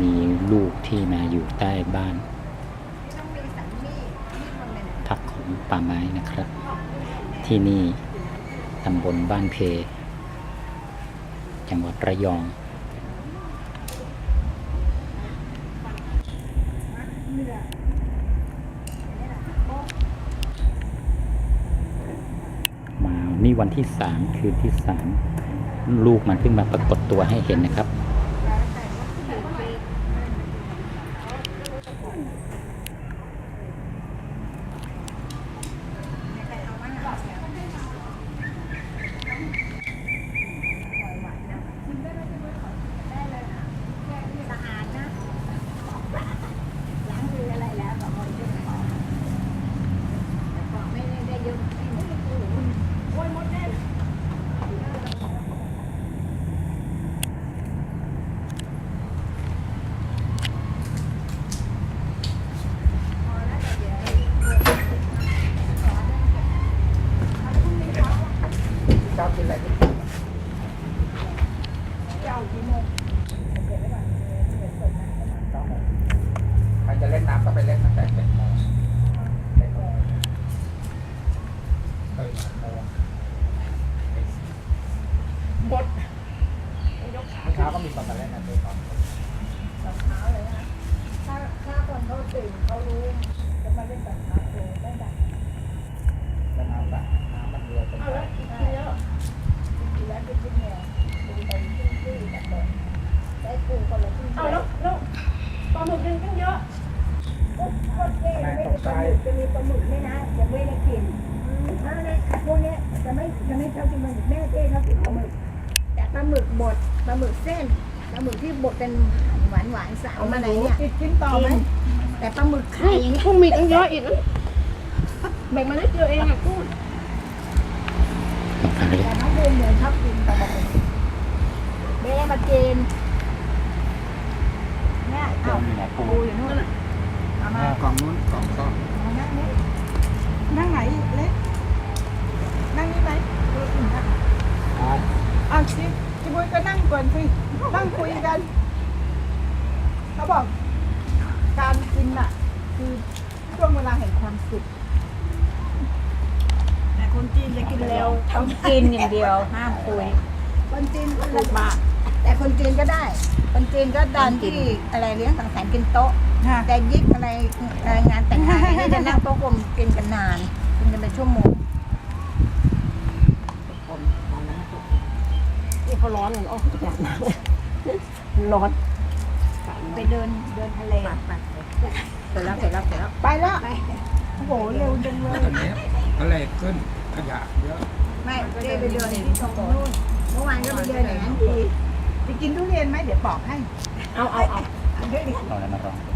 มีลูกที่มาอยู่ใต้บ้าน พักของป่าไม้นะครับ ที่นี่ตำบลบ้านเพ จังหวัดระยอง มานี่วันที่สามคืนที่สามลูกมันเพิ่งมาปรากฏตัวให้เห็นนะครับ สะอาดนะล้างมืออะไรแล้วก็เอาเยอะพอแต่ก็ไม่ได้ได้เยอะไม่ได้โอ้โหโอ้ยหมดเลยพอแล้วแต่เดี๋ยว ชอบกินอะไรที่ เจ้ากี่โมงใครจะเล่นน้ำก็ไปเล่นตั้งแต่เจ็ดโมงเจ็ดโมงเออโมงบดเช้าก็มีคนมาเล่นนะตัวตอน รองเท้าเลยนะถ้าถ้าคนเขาตื่นเขารู้จะมาเล่นแบบเท้าเลยได้แบบ เล่นน้ำแบบน้ำมันเรือจน เอา ไป แล้วกินเยอะกินแล้วกินกินเนี่ยดูไปขึ้นขึ้นแบบเลยได้ปูคนละครึ่ง เอาแล้วแล้วปลา หมึกยังตั้งเยอะก็ก็เจ๊ไม่ได้ปลาหมึกจะมีปลาหมึกไหมนะจะไม่ได้กินถ้าในพวกเนี้ยจะไม่จะไม่ชอบกินปลาหมึกแม่เจ๊ชอบกินปลาหมึกแต่ปลาหมึกบดปลาหมึกเส้นปลาหมึกที่บดเป็นหวานหวานๆสาวอะไรเนี่ยกินกินต่อไหมแต่ปลาหมึกไข่อย่างเงี้ยกุ้งมีตั้งเยอะอีกนะแบ่งมานิดเดียวเองอะกุ้งแต่น้องบูมเนี่ยชอบกินปลาหมึกแม่มากินเนี่ย เอาปูอยู่นู่นน่ะเอามากล่องนู้นกล่องก็เอานั่งนี่นั่งไหนเล็กนั่งนี่ไหมดูสิครับอ้าวจิจิบุยก็นั่งก่อนสินั่งคุยกันเขาบอก การกินอะ คือช่วงเวลาแห่งความสุขแต่คนจีนจะกินเร็วต้องกินอย่างเดียวห้ามคุยคนจีนคนละบาท แต่คนจีนก็ได้ คนจีนก็ดันที่อะไรเลี้ยงสังสรรค์กินโต๊ะแต่ยิกอะไรอะไรงานแต่งงานนี่จะนั่งโต๊ะกลมกินกันนานกินกันเป็นชั่วโมงนี่เขาร้อนกันโอ้จะแบบร้อนไปเดินเดินทะเลเสร็จแล้วเสร็จแล้วเสร็จแล้วไปแล้วโอ้โหเร็วจังเลยตอนนี้ก็เลยขึ้นขยะเยอะไม่เจ๊ไปเดินที่ตรงนู้นเมื่อวานก็ไปเดินอย่างนั้นดีไปกินทุ เรียนไหมเดี๋ยวปอกให้ เอาเอาเอาอันนี้ดิเอาอะไรมาลองฉันน่ะอยากกินทุเรี